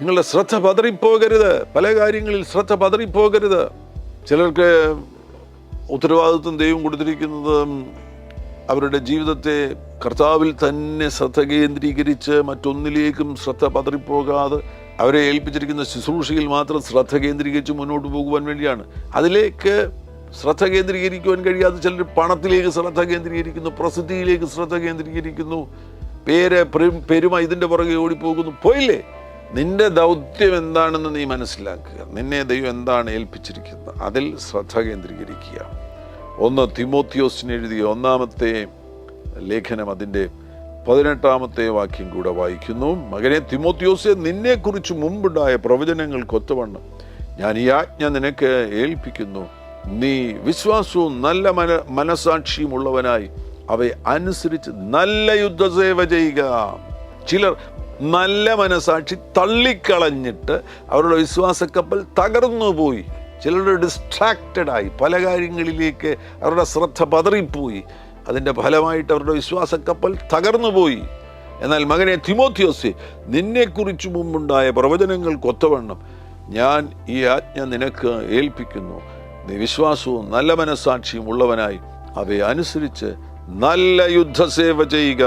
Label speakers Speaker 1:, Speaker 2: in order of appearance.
Speaker 1: നിങ്ങളുടെ ശ്രദ്ധ പതറിപ്പോകരുത്. പല കാര്യങ്ങളിൽ ശ്രദ്ധ പതറിപ്പോകരുത്. ചിലർക്ക് ഉത്തരവാദിത്വം ദൈവം കൊടുത്തിരിക്കുന്നത് അവരുടെ ജീവിതത്തെ കർത്താവിൽ തന്നെ ശ്രദ്ധ കേന്ദ്രീകരിച്ച് മറ്റൊന്നിലേക്കും ശ്രദ്ധ പതറിപ്പോകാതെ അവരെ ഏൽപ്പിച്ചിരിക്കുന്ന ശുശ്രൂഷയിൽ മാത്രം ശ്രദ്ധ കേന്ദ്രീകരിച്ച് മുന്നോട്ട് പോകുവാൻ വേണ്ടിയാണ്. അതിലേക്ക് ശ്രദ്ധ കേന്ദ്രീകരിക്കുവാൻ കഴിയാതെ ചിലർ പണത്തിലേക്ക് ശ്രദ്ധ കേന്ദ്രീകരിക്കുന്നു പ്രസിദ്ധിയിലേക്ക് ശ്രദ്ധ കേന്ദ്രീകരിക്കുന്നു പേര് പെരുമ ഇതിന്റെ പുറകെ ഓടിപ്പോകുന്നു. പോയില്ലേ? നിന്റെ ദൗത്യം എന്താണെന്ന് നീ മനസ്സിലാക്കുക. നിന്നെ ദൈവം എന്താണ് ഏൽപ്പിച്ചിരിക്കുന്നത്? അതിൽ ശ്രദ്ധ കേന്ദ്രീകരിക്കുക. ഒന്ന് തിമോത്തിയോസിന് എഴുതിയ ഒന്നാമത്തെ ലേഖനം അതിന്റെ പതിനെട്ടാമത്തെ വാക്യം കൂടെ വായിക്കുന്നു. മകനെ തിമോത്തിയോസെ നിന്നെക്കുറിച്ച് മുമ്പുണ്ടായ പ്രവചനങ്ങൾക്കൊത്തവണ്ണം ഞാൻ ഈ ആജ്ഞ നിനക്ക് ഏൽപ്പിക്കുന്നു. നീ വിശ്വാസവും നല്ല മന മനസാക്ഷിയും ഉള്ളവനായി അവയെ അനുസരിച്ച് നല്ല യുദ്ധസേവ ചെയ്യുക. ചിലർ നല്ല മനസാക്ഷി തള്ളിക്കളഞ്ഞിട്ട് അവരുടെ വിശ്വാസക്കപ്പൽ തകർന്നു പോയി ചിലർ ഡിസ്ട്രാക്റ്റഡ് ആയി. പല കാര്യങ്ങളിലേക്ക് അവരുടെ ശ്രദ്ധ പതറിപ്പോയി. അതിന്റെ ഫലമായിട്ട് അവരുടെ വിശ്വാസക്കപ്പൽ തകർന്നു പോയി എന്നാൽ മകനെ തിമോത്യോസ് നിന്നെക്കുറിച്ച് മുമ്പുണ്ടായ പ്രവചനങ്ങൾക്കൊത്തവണ്ണം ഞാൻ ഈ ആജ്ഞ നിനക്ക് ഏൽപ്പിക്കുന്നു. നീ വിശ്വാസവും നല്ല മനസാക്ഷിയും ഉള്ളവനായി അവയെ അനുസരിച്ച് നല്ല യുദ്ധസേവ ചെയ്യുക.